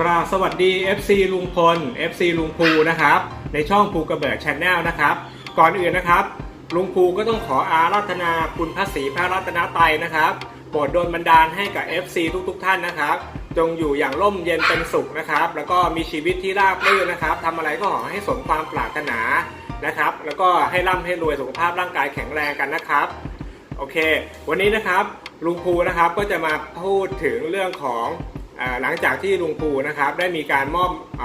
กราบสวัสดี FC ลุงพล FC ลุงภูนะครับ ในช่องภูกระเบิดช n แนลนะครับ ก่อนอื่นนะครับ ลุงภูก็ต้องขออาราธนาคุณพระศรีพระรัตนตรัยนะครับโปรดโดนบันดาลให้กับ FC ทุกๆทท่านนะครับ จงอยู่อย่างร่มเย็นเป็นสุขนะครับ แล้วก็มีชีวิตที่ราบรื่นนะครับทำอะไรก็ขอให้สมความปรารถนานะครับ แล้วก็ให้ร่ำให้รวยสุขภาพร่างกายแข็งแรงกันนะครับโอเค วันนี้นะครับลุงภูนะครับก็จะมาพูดถึงเรื่องของ หลังจากที่ลุงภูนะครับได้มีการมอบอ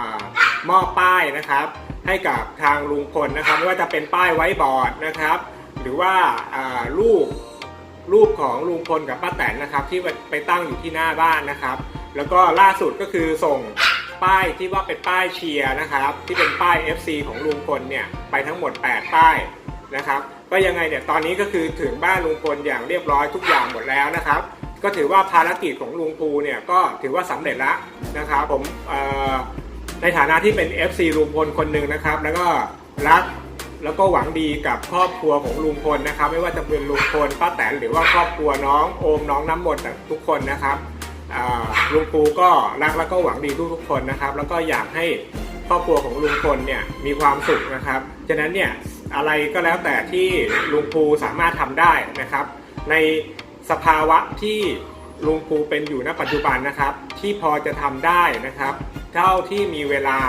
มอบป้ายนะครับ ให้กับทางลุงพลนะครับไม่ว่าจะเป็นป้ายไว้บอร์ดนะครับ หรือว่าอ่ารูปรูปของลุงพลกับป้าแตนนะครับ ที่ไปตั้งอยู่ที่หน้าบ้านนะครับ แล้วก็ล่าสุดก็คือส่งป้ายที่ว่าเป็นป้ายเชียร์นะครับ ที่เป็นป้าย FC ของลุงพลเนี่ยไปทั้งหมด 8 ป้ายนะครับ ก็ยังไงเนี่ยตอนนี้ก็คือถึงบ้านลุงพลอย่างเรียบร้อยทุกอย่างหมดแล้วนะครับ ก็ถือว่าภารกิจของลุงภูเนี่ยก็ถือว่าสำเร็จแล้วนะครับผมในฐานะที่เป็น FC ลุงพลคนหนึ่งนะครับ แล้วก็รักแล้วก็หวังดีกับครอบครัวของลุงพลนะครับ ไม่ว่าจะเป็นลุงพลป้าแตนหรือว่าครอบครัวน้องโอมน้องน้ำมนต์ทุกคนนะครับลุงปูก็รักแล้วก็หวังดีทุกๆคนนะครับ แล้วก็อยากให้ครอบครัวของลุงพลเนี่ยมีความสุขนะครับฉะนั้นเนี่ยอะไรก็แล้วแต่ที่ลุงปูสามารถทำได้นะครับ ใน สภาวะที่ลุงปูเป็นอยู่ณปัจจุบันนะครับ ที่พอจะทำได้นะครับ เท่าที่มีเวลา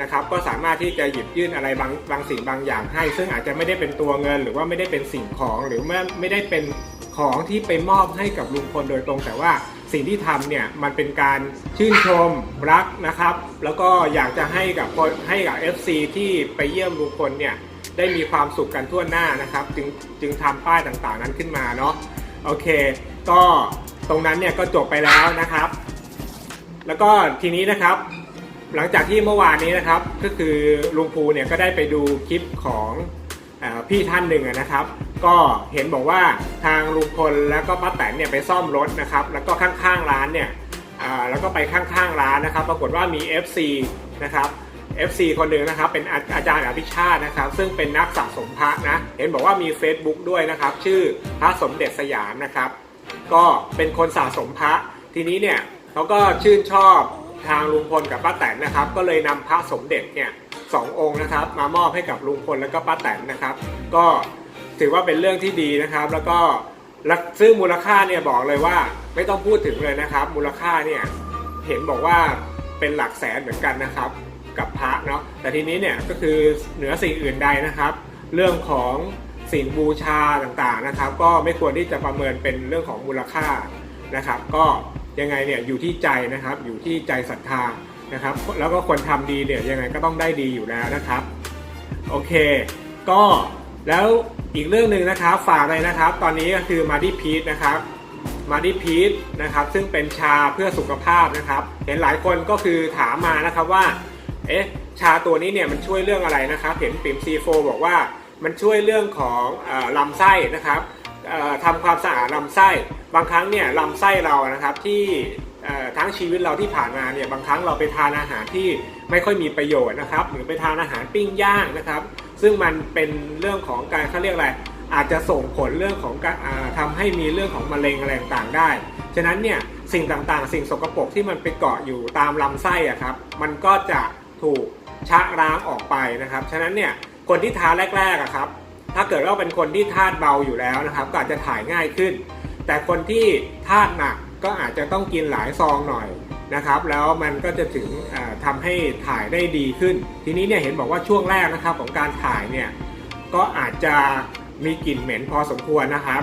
นะครับ ก็สามารถที่จะหยิบยื่นอะไรบางบางสิ่งบางอย่างให้ ซึ่งอาจจะไม่ได้เป็นตัวเงิน หรือว่าไม่ได้เป็นสิ่งของหรือไม่ไม่ได้เป็นของที่ไปมอบให้กับลุงพลโดยตรง แต่ว่าสิ่งที่ทำเนี่ยมันเป็นการชื่นชมรักนะครับ แล้วก็อยากจะให้กับคนให้กับ FC ที่ไปเยี่ยมลุงพลเนี่ยได้มีความสุขกันทั่วหน้านะครับ จึงจึงทำป้ายต่างๆนั้นขึ้นมาเนาะ โอเค ก็ตรงนั้นเนี่ยก็จบไปแล้วนะครับ แล้วก็ทีนี้นะครับ หลังจากที่เมื่อวานนี้นะครับ ก็คือลุงภูเนี่ยก็ได้ไปดูคลิปของอพี่ท่านหนึ่งนะครับ ก็เห็นบอกว่าทางลุงพลแล้วก็ป้าแตนเนี่ยไปซ่อมรถนะครับ แล้วก็ข้างๆร้านเนี่ยแล้วก็ไปข้างๆร้านนะครับ ปรากฏว่ามี FC นะครับ FC คนหนึ่งนะครับ เป็นอาอาจารย์อภิชาตินะครับ ซึ่งเป็นนักสะสมพระนะ เห็นบอกว่ามี Facebook ด้วยนะครับ ชื่อพระสมเด็จสยามนะครับ ก็เป็นคนสะสมพระ ทีนี้เนี่ยเขาก็ชื่นชอบทางลุงพลกับป้าแตนนะครับ ก็เลยนำพระสมเด็จเนี่ยสององค์นะครับ มามอบให้กับลุงพลแล้วก็ป้าแตนนะครับ ก็ถือว่าเป็นเรื่องที่ดีนะครับ แล้วก็ซึ่งมูลค่าเนี่ยบอกเลยว่าไม่ต้องพูดถึงเลยนะครับ มูลค่าเนี่ยเห็นบอกว่าเป็นหลักแสนเหมือนกันนะครับ กับพระเนาะแต่ทีนี้เนี่ยก็คือเหนือสิ่งอื่นใดนะครับ เรื่องของสิ่งบูชาต่างๆนะครับ ก็ไม่ควรที่จะประเมินเป็นเรื่องของมูลค่านะครับ ก็ยังไงเนี่ยอยู่ที่ใจนะครับ อยู่ที่ใจศรัทธานะครับ แล้วก็คนทำดีเนี่ยยังไงก็ต้องได้ดีอยู่แล้วนะครับ โอเค ก็แล้วอีกเรื่องหนึ่งนะครับฝากเลยนะครับ ตอนนี้ก็คือมาดิพีทนะครับมาดิพีทนะครับ ซึ่งเป็นชาเพื่อสุขภาพนะครับ เห็นหลายคนก็คือถามมานะครับว่า เอ๊ะชาตัวนี้เนี่ยมันช่วยเรื่องอะไรนะครับเห็นปิ่มซีโฟบอกว่ามันช่วยเรื่องของอลำไส้นะครับทำความสะอาดลำไส้บางครั้งเนี่ยลำไส้เรานะครับที่ทั้งชีวิตเราที่ผ่านมาเนี่ยบางครั้งเราไปทานอาหารที่ไม่ค่อยมีประโยชน์นะครับ หรือไปทานอาหารปิ้งย่างนะครับ ซึ่งมันเป็นเรื่องของการเขาเรียกอะไรอาจจะส่งผลเรื่องของการอ่าทำให้มีเรื่องของมะเร็งอะไรต่างๆได้ ฉะนั้นเนี่ยสิ่งต่างๆ สิ่งสกปรกที่มันไปเกาะอยู่ตามลำไส้อะครับ มันก็จะ ถูกชะล้างออกไปนะครับ ฉะนั้นเนี่ยคนที่ทาแรกๆอะครับ ถ้าเกิดว่าเป็นคนที่ธาตุเบาอยู่แล้วนะครับ ก็อาจจะถ่ายง่ายขึ้น แต่คนที่ธาตุหนักก็อาจจะต้องกินหลายซองหน่อยนะครับ แล้วมันก็จะถึงอ่าทำให้ถ่ายได้ดีขึ้น ทีนี้เนี่ยเห็นบอกว่าช่วงแรกนะครับของการถ่ายเนี่ยก็อาจจะมีกลิ่นเหม็นพอสมควรนะครับ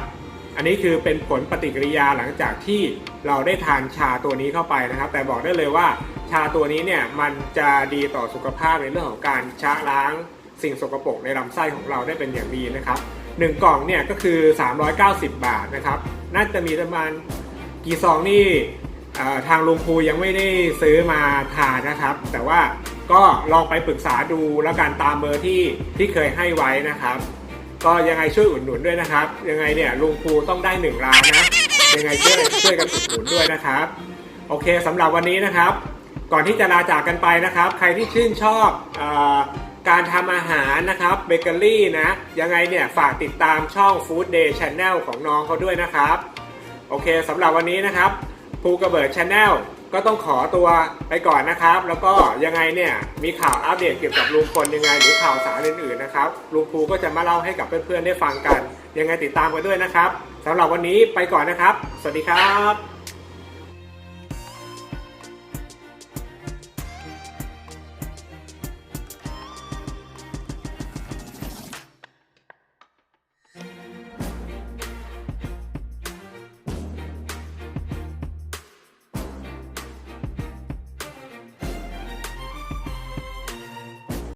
อันนี้คือเป็นผลปฏิกิริยาหลังจากที่เราได้ทานชาตัวนี้เข้าไปนะครับ แต่บอกได้เลยว่าชาตัวนี้เนี่ยมันจะดีต่อสุขภาพในเรื่องของการชะล้างสิ่งสกปรกในลำไส้ของเราได้เป็นอย่างดีนะครับหนึ่งกล่องเนี่ยก็คือ 390 บาทนะครับ น่าจะมีประมาณกี่ซองนี่ทางลุงภูยังไม่ได้ซื้อมาทานนะครับ แต่ว่าก็ลองไปปรึกษาดูแล้วกันตามเบอร์ที่ที่เคยให้ไว้นะครับ ก็ยังไงช่วยอุดหนุนด้วยนะครับ ยังไงเนี่ยลุงภูต้องได้หนึ่งล้านนะ ยังไงช่วยช่วยกันอุดหนุนด้วยนะครับ โอเคสำหรับวันนี้นะครับ ก่อนที่จะลาจากกันไปนะครับ ใครที่ชื่นชอบอการทำอาหารนะครับเบเกอรี่นะ ยังไงเนี่ยฝากติดตามช่อง Food Day Channel ของน้องเขาด้วยนะครับ โอเคสำหรับวันนี้นะครับภูกระเบิดชาแนล ก็ต้องขอตัวไปก่อนนะครับ แล้วก็ยังไงเนี่ยมีข่าวอัปเดตเกี่ยวกับลุงพลยังไง หรือข่าวสารอื่นๆนะครับลุงภูก็จะมาเล่าให้กับเพื่อนๆได้ฟังกัน ยังไงติดตามกันด้วยนะครับสำหรับวันนี้ไปก่อนนะครับ สวัสดีครับ